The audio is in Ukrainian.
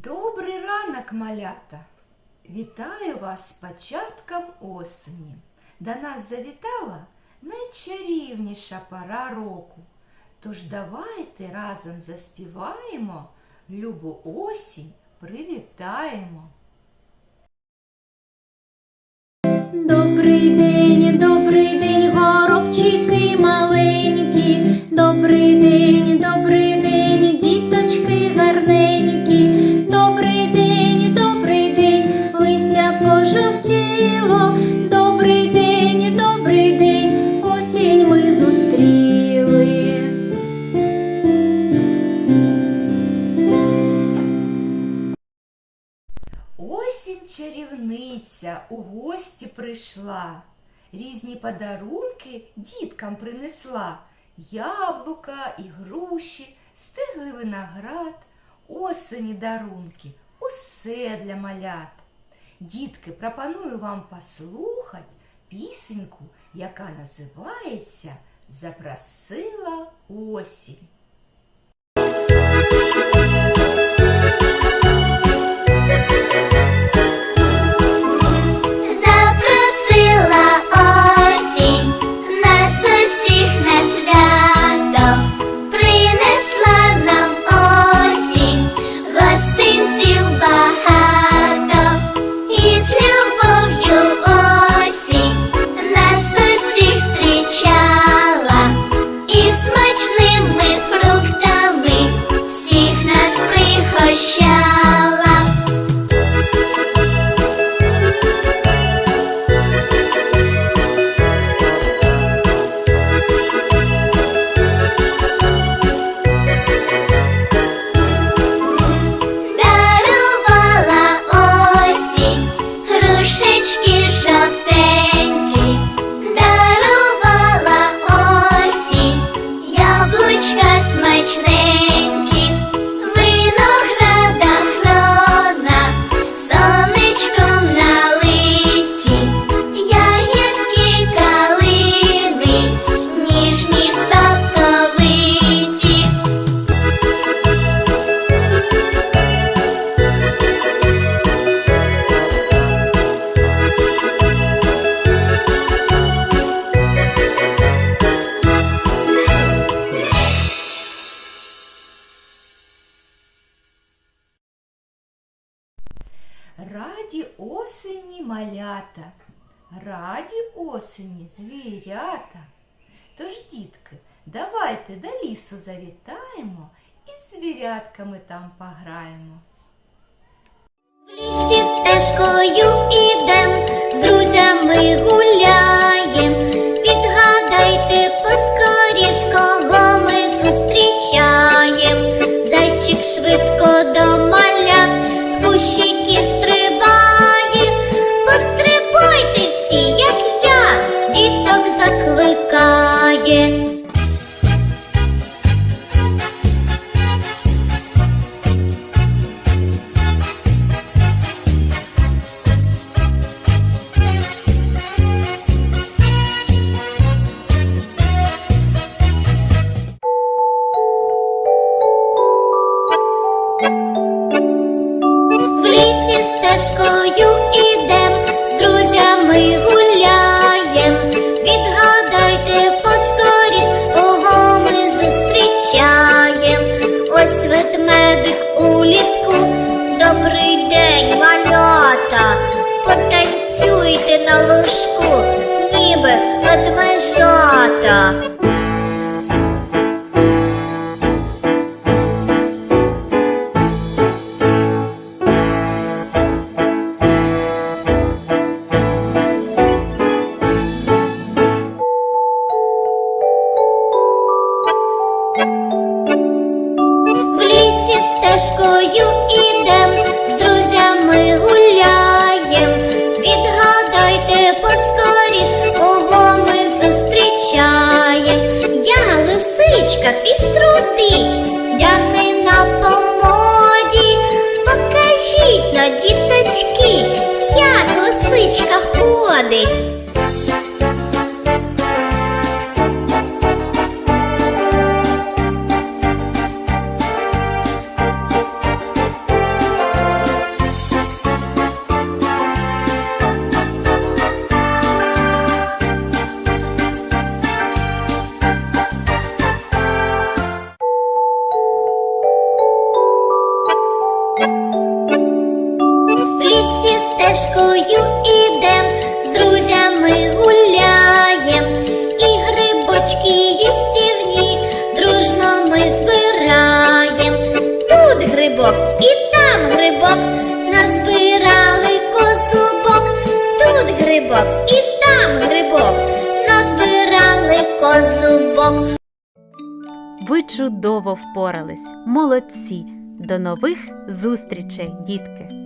Добрий ранок, малята! Вітаю вас з початком осені. До нас завітала найчарівніша пора року. Тож давайте разом заспіваємо, любу осінь привітаємо. Добрий день, чарівниця у гості прийшла, різні подарунки діткам принесла. Яблука і груші, стиглий виноград, осені дарунки, усе для малят. Дітки, пропоную вам послухати пісеньку, яка називається Запросила осінь. яблучка Раді осені малята, раді осені звірята. Тож, дітки, давайте до лісу завітаємо і з звірятками там пограємо. В лісі стежкою ідем, Потанцюйте на ложку, ніби ведмежата. води. Лісі стежкою іде грибок і там грибок, назбирали козубок. Тут грибок і там грибок, назбирали козубок. Ви чудово впорались, молодці! До нових зустрічей, дітки!